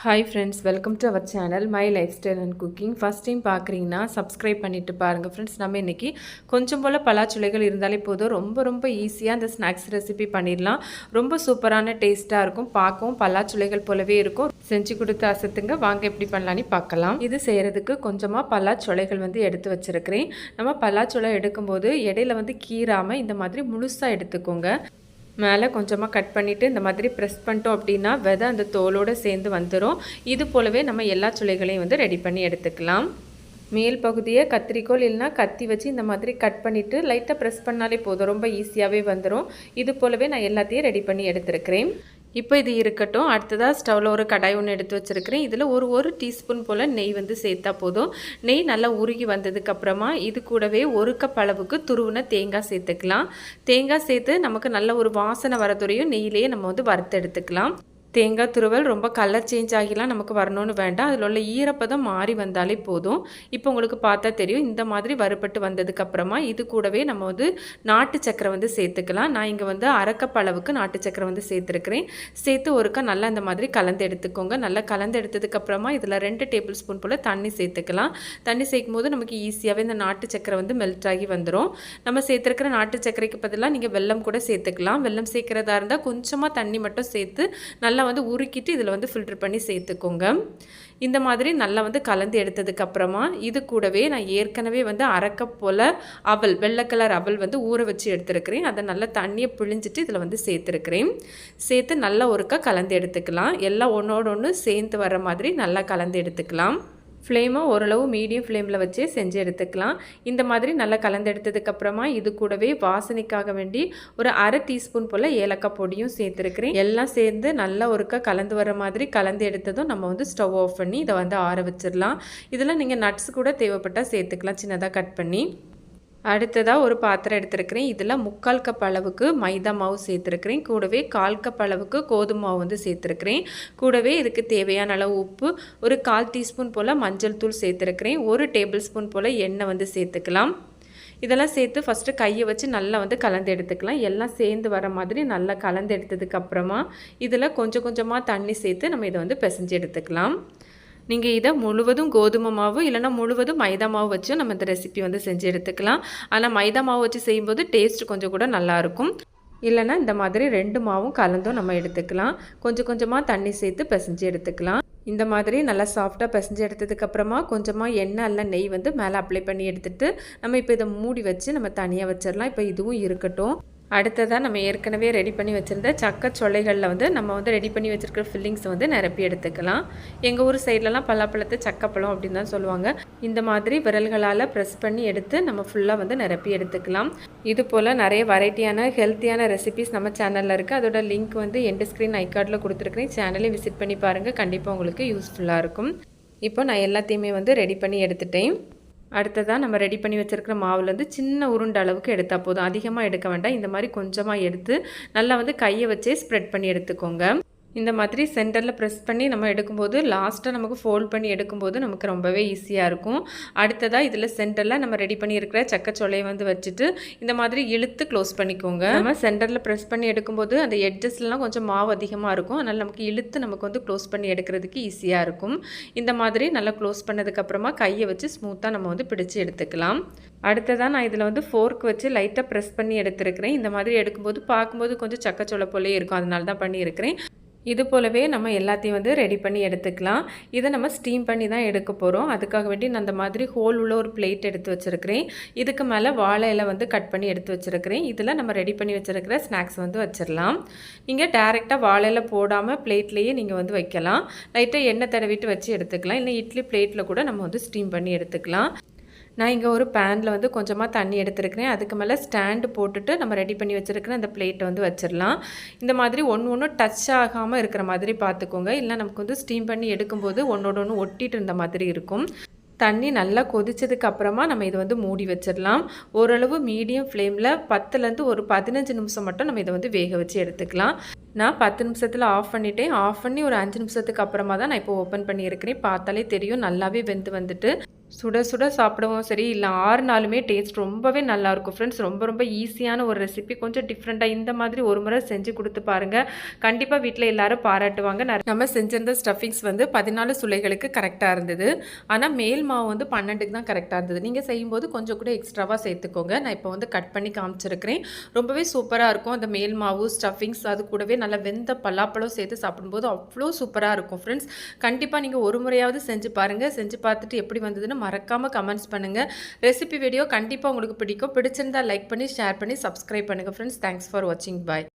Hi friends welcome to our channel my lifestyle and cooking first time பார்க்குறீங்கன்னா subscribe பண்ணிட்டு பாருங்கள் friends நம்ம இன்றைக்கி கொஞ்சம் போல் பலாச்சுளைகள் இருந்தாலே போதும். ரொம்ப ரொம்ப ஈஸியாக அந்த ஸ்நாக்ஸ் ரெசிபி பண்ணிடலாம். ரொம்ப சூப்பரான டேஸ்ட்டாக இருக்கும். பார்க்கவும் பலாச்சுளைகள் போலவே இருக்கும். செஞ்சு கொடுத்து அசத்துங்க. வாங்க எப்படி பண்ணலான்னு பார்க்கலாம். இது செய்கிறதுக்கு கொஞ்சமாக பலாச்சுளைகள் வந்து எடுத்து வச்சுருக்கிறேன். நம்ம பலாச்சுளை எடுக்கும்போது இடையில வந்து கீறாமல் இந்த மாதிரி முழுசாக எடுத்துக்கோங்க. மேலே கொஞ்சமாக கட் பண்ணிவிட்டு இந்த மாதிரி ப்ரெஸ் பண்ணிட்டோம் அப்படின்னா விதை அந்த தோலோடு சேர்ந்து வந்துடும் இது போலவே நம்ம எல்லா சுளைகளையும் வந்து ரெடி பண்ணி எடுத்துக்கலாம். மேல் பகுதியை கத்திரிக்கோல் இல்லைனா கத்தி வச்சு இந்த மாதிரி கட் பண்ணிவிட்டு லைட்டாக ப்ரெஸ் பண்ணாலே போதும். ரொம்ப ஈஸியாகவே வந்துடும் இது போலவே நான் எல்லாத்தையும் ரெடி பண்ணி எடுத்துருக்கிறேன். இப்போ இது இருக்கட்டும். அடுத்ததாக ஸ்டவ்வில் ஒரு கடாய் ஒன்று எடுத்து வச்சுருக்கிறேன். இதில் ஒரு ஒரு டீஸ்பூன் போல் நெய் வந்து சேர்த்தா போதும். நெய் நல்லா உருகி வந்ததுக்கப்புறமா இது கூடவே ஒரு கப் அளவுக்கு துருவின தேங்காய் சேர்த்துக்கலாம். தேங்காய் சேர்த்து நமக்கு நல்ல ஒரு வாசனை வரதுறையும் நெய்யிலேயே நம்ம வந்து வறுத்து எடுத்துக்கலாம். தேங்காய் துருவல் ரொம்ப கலர் சேஞ்ச் ஆகிலாம் நமக்கு வரணும்னு வேண்டாம். அதில் உள்ள ஈரப்பதம் மாறி வந்தாலே போதும். இப்போ உங்களுக்கு பார்த்தா தெரியும் இந்த மாதிரி வறுபட்டு வந்ததுக்கப்புறமா இது கூடவே நம்ம வந்து நாட்டு சக்கரை வந்து சேர்த்துக்கலாம். நான் இங்கே வந்து அரக்கப்பளவுக்கு நாட்டு சக்கரை வந்து சேர்த்துருக்கிறேன். சேர்த்து ஒருக்கா நல்லா இந்த மாதிரி கலந்து எடுத்துக்கோங்க. நல்லா கலந்து எடுத்ததுக்கப்புறமா இதில் ரெண்டு டேபிள் ஸ்பூன் போல் தண்ணி சேர்த்துக்கலாம். தண்ணி சேர்க்கும் போது நமக்கு ஈஸியாகவே இந்த நாட்டு சக்கரை வந்து மெல்ட் ஆகி வந்துடும் நம்ம சேர்த்துருக்கிற நாட்டு சக்கரைக்கு பதிலாக நீங்கள் வெல்லம் கூட சேர்த்துக்கலாம். வெல்லம் சேர்க்குறதா இருந்தால் கொஞ்சமாக தண்ணி மட்டும் சேர்த்து நல்லா நல்லா வந்து உருக்கிட்டு இதில் வந்து ஃபில்டர் பண்ணி சேர்த்துக்கோங்க. இந்த மாதிரி நல்லா வந்து கலந்து எடுத்ததுக்கப்புறமா இது கூடவே நான் ஏற்கனவே வந்து அரைக்கப் போல் அவல் வெள்ளை கலர் அவல் வந்து ஊற வச்சு எடுத்துருக்கிறேன். அதை நல்லா தண்ணியை பிழிஞ்சிட்டு இதில் வந்து சேர்த்துருக்கிறேன். சேர்த்து நல்லா ஒருக்கா கலந்து எடுத்துக்கலாம். எல்லாம் ஒன்றோட ஒன்று சேர்ந்து வர மாதிரி நல்லா கலந்து எடுத்துக்கலாம். ஃப்ளேமை ஓரளவு மீடியம் ஃப்ளேமில் வச்சு செஞ்சு எடுத்துக்கலாம். இந்த மாதிரி நல்லா கலந்து எடுத்ததுக்கப்புறமா இது கூடவே வாசனைக்காக வேண்டி ஒரு அரை டீஸ்பூன் போல் ஏலக்காய் பொடியும் சேர்த்துருக்கிறேன். எல்லாம் சேர்ந்து நல்லா ஒருக்கா கலந்து வர மாதிரி கலந்து எடுத்ததும் நம்ம வந்து ஸ்டவ் ஆஃப் பண்ணி இதை வந்து ஆற வச்சிடலாம். இதில் நீங்கள் நட்ஸ் கூட தேவைப்பட்டால் சேர்த்துக்கலாம். சின்னதாக கட் பண்ணி. அடுத்ததாக ஒரு பாத்திரம் எடுத்துருக்கிறேன். இதில் முக்கால் கப் அளவுக்கு மைதா மாவு சேர்த்துருக்கிறேன். கூடவே கால் கப் அளவுக்கு கோதுமை மாவு வந்து சேர்த்துருக்கிறேன். கூடவே இதுக்கு தேவையான அளவு உப்பு ஒரு கால் டீஸ்பூன் போல் மஞ்சள் தூள் சேர்த்துருக்கிறேன். ஒரு டேபிள் ஸ்பூன் போல் எண்ணெய் வந்து சேர்த்துக்கலாம். இதெல்லாம் சேர்த்து ஃபஸ்ட்டு கையை வச்சு நல்லா வந்து கலந்து எடுத்துக்கலாம். எல்லாம் சேர்ந்து வர மாதிரி நல்லா கலந்து எடுத்ததுக்கப்புறமா இதில் கொஞ்சம் கொஞ்சமாக தண்ணி சேர்த்து நம்ம இதை வந்து பிசைஞ்சு எடுத்துக்கலாம். நீங்கள் இதை முழுவதும் கோதுமை மாவு இல்லைனா முழுவதும் மைதா மாவு வச்சும் நம்ம இந்த ரெசிபி வந்து செஞ்சு எடுத்துக்கலாம். ஆனால் மைதா மாவு வச்சு செய்யும்போது டேஸ்ட் கொஞ்சம் கூட நல்லாயிருக்கும் இல்லைனா இந்த மாதிரி ரெண்டு மாவும் கலந்தும் நம்ம எடுத்துக்கலாம். கொஞ்சம் கொஞ்சமாக தண்ணி சேர்த்து பிசைஞ்சு எடுத்துக்கலாம். இந்த மாதிரி நல்லா சாஃப்டாக பிசைஞ்சு எடுத்ததுக்கப்புறமா கொஞ்சமாக எண்ணெய் அல்ல நெய் வந்து மேலே அப்ளை பண்ணி எடுத்துகிட்டு நம்ம இப்போ இதை மூடி வச்சு நம்ம தனியாக வச்சிடலாம். இப்போ இதுவும் இருக்கட்டும். அடுத்ததாக நம்ம ஏற்கனவே ரெடி பண்ணி வச்சுருந்த சக்க சொல்லைகளில் வந்து நம்ம வந்து ரெடி பண்ணி வச்சுருக்கிற ஃபில்லிங்ஸை வந்து நிரப்பி எடுத்துக்கலாம். எங்கள் ஊர் சைட்லலாம் பல்லாப்பழத்தை சக்கப்பழம் அப்படின்னு தான் சொல்லுவாங்க. இந்த மாதிரி விரல்களால் ப்ரெஸ் பண்ணி எடுத்து நம்ம ஃபுல்லாக வந்து நிரப்பி எடுத்துக்கலாம். இது போல் நிறைய வெரைட்டியான ஹெல்த்தியான ரெசிபிஸ் நம்ம சேனலில் இருக்குது அதோட லிங்க் வந்து எண்டு ஸ்க்ரீன் ஐகார்டில் கொடுத்துருக்குறேன். சேனலையும் விசிட் பண்ணி பாருங்கள் கண்டிப்பாக உங்களுக்கு யூஸ்ஃபுல்லாக இருக்கும். இப்போ நான் எல்லாத்தையுமே வந்து ரெடி பண்ணி எடுத்துட்டேன். அடுத்ததாக நம்ம ரெடி பண்ணி வச்சுருக்கிற மாவுலேருந்து சின்ன உருண்டை அளவுக்கு எடுத்தால் போதும். அதிகமாக எடுக்க வேண்டாம். இந்த மாதிரி கொஞ்சமாக எடுத்து நல்லா வந்து கையை வச்சே ஸ்ப்ரெட் பண்ணி எடுத்துக்கோங்க. இந்த மாதிரி சென்டரில் ப்ரெஸ் பண்ணி நம்ம எடுக்கும்போது லாஸ்ட்டாக நமக்கு ஃபோல்ட் பண்ணி எடுக்கும்போது நமக்கு ரொம்பவே ஈஸியாக இருக்கும். அடுத்ததாக இதில் சென்டரில் நம்ம ரெடி பண்ணியிருக்கிற சக்கச்சொலையை வந்து வச்சுட்டு இந்த மாதிரி இழுத்து க்ளோஸ் பண்ணிக்கோங்க. நம்ம சென்டரில் ப்ரெஸ் பண்ணி எடுக்கும்போது அந்த எட்ஜஸ்லாம் கொஞ்சம் மாவு அதிகமாக இருக்கும். அதனால் நமக்கு இழுத்து நமக்கு வந்து க்ளோஸ் பண்ணி எடுக்கிறதுக்கு ஈஸியாக இருக்கும். இந்த மாதிரி நல்லா க்ளோஸ் பண்ணதுக்கப்புறமா கையை வச்சு ஸ்மூத்தாக நம்ம வந்து பிடிச்சி எடுத்துக்கலாம். அடுத்ததாக நான் இதில் வந்து ஃபோர்க் வச்சு லைட்டாக ப்ரெஸ் பண்ணி எடுத்துருக்கிறேன். இந்த மாதிரி எடுக்கும்போது பார்க்கும்போது கொஞ்சம் சக்கச்சொலை போலே இருக்கும். அதனால தான் பண்ணியிருக்கிறேன். இது போலவே நம்ம எல்லாத்தையும் வந்து ரெடி பண்ணி எடுத்துக்கலாம். இதை நம்ம ஸ்டீம் பண்ணி தான் எடுக்க போகிறோம் அதுக்காக வேண்டி நான் அந்த மாதிரி ஹோல் உள்ள ஒரு பிளேட் எடுத்து வச்சுருக்கிறேன். இதுக்கு மேலே வாழை இலை வந்து கட் பண்ணி எடுத்து வச்சுருக்கிறேன். இதில் நம்ம ரெடி பண்ணி வச்சுருக்கிற ஸ்நாக்ஸ் வந்து வச்சிடலாம். நீங்கள் டேரெக்டாக வாழை போடாமல் பிளேட்லேயே நீங்கள் வந்து வைக்கலாம். லைட்டாக எண்ணெய் தடவிட்டு வச்சு எடுத்துக்கலாம். இல்லை இட்லி பிளேட்டில் கூட நம்ம வந்து ஸ்டீம் பண்ணி எடுத்துக்கலாம். நான் இங்கே ஒரு பேனில் வந்து கொஞ்சமாக தண்ணி எடுத்துருக்கிறேன். அதுக்கு மேலே ஸ்டாண்டு போட்டுட்டு நம்ம ரெடி பண்ணி வச்சுருக்கிற அந்த பிளேட்டை வந்து வச்சிடலாம். இந்த மாதிரி ஒன்று ஒன்று டச் ஆகாமல் இருக்கிற மாதிரி பார்த்துக்கோங்க. இல்லை நமக்கு வந்து ஸ்டீம் பண்ணி எடுக்கும்போது ஒன்றோட ஒன்று ஒட்டிட்டு இருந்த மாதிரி இருக்கும். தண்ணி நல்லா கொதிச்சதுக்கு அப்புறமா நம்ம இதை வந்து மூடி வச்சிடலாம். ஓரளவு மீடியம் ஃப்ளேமில் பத்துலேருந்து ஒரு பதினஞ்சு நிமிஷம் மட்டும் நம்ம இதை வந்து வேக வச்சு எடுத்துக்கலாம். நான் பத்து நிமிஷத்தில் ஆஃப் பண்ணிட்டேன். ஆஃப் பண்ணி ஒரு அஞ்சு நிமிஷத்துக்கு அப்புறமா தான் நான் இப்போ ஓப்பன் பண்ணியிருக்கிறேன். பார்த்தாலே தெரியும். நல்லாவே வெந்து வந்துட்டு சுட சுட சாப்பிடவும் சரி இல்லை ஆறு நாளுமே டேஸ்ட் ரொம்பவே நல்லாயிருக்கும் ஃப்ரெண்ட்ஸ் ரொம்ப ரொம்ப ஈஸியான ஒரு ரெசிபி கொஞ்சம் டிஃப்ரெண்ட்டாக இந்த மாதிரி ஒரு முறை செஞ்சு கொடுத்து பாருங்கள் கண்டிப்பாக வீட்டில் எல்லோரும் பாராட்டுவாங்க. நிறைய- நம்ம செஞ்சிருந்த ஸ்டஃபிங்ஸ் வந்து பதினாலு சுளைகளுக்கு கரெக்டாக இருந்தது. ஆனால் மேல் மாவு வந்து பன்னெண்டுக்கு தான் கரெக்டாக இருந்தது. நீங்கள் செய்யும்போது கொஞ்சம் கூட எக்ஸ்ட்ராவாக சேர்த்துக்கோங்க. நான் இப்போ வந்து கட் பண்ணி காமிச்சிருக்கிறேன். ரொம்பவே சூப்பராக இருக்கும் அந்த மேல் மாவு ஸ்டஃபிங்ஸ் அது கூடவே நல்லா வெந்த பல்லாப்பழம் சேர்த்து சாப்பிடும்போது அவ்வளோ சூப்பராக இருக்கும். ஃப்ரெண்ட்ஸ் கண்டிப்பாக நீங்கள் ஒரு முறையாவது செஞ்சு பாருங்கள் செஞ்சு பார்த்துட்டு எப்படி வந்ததுன்னு மறக்காமல் கமெண்ட்ஸ் பண்ணுங்கள் ரெசிபி வீடியோ கண்டிப்பாக உங்களுக்கு பிடிக்கும். பிடிச்சிருந்தா லைக் பண்ணி ஷேர் பண்ணி சப்ஸ்கிரைப் பண்ணுங்கள் ஃப்ரெண்ட்ஸ் தேங்க்ஸ் ஃபார் வாட்சிங் பாய்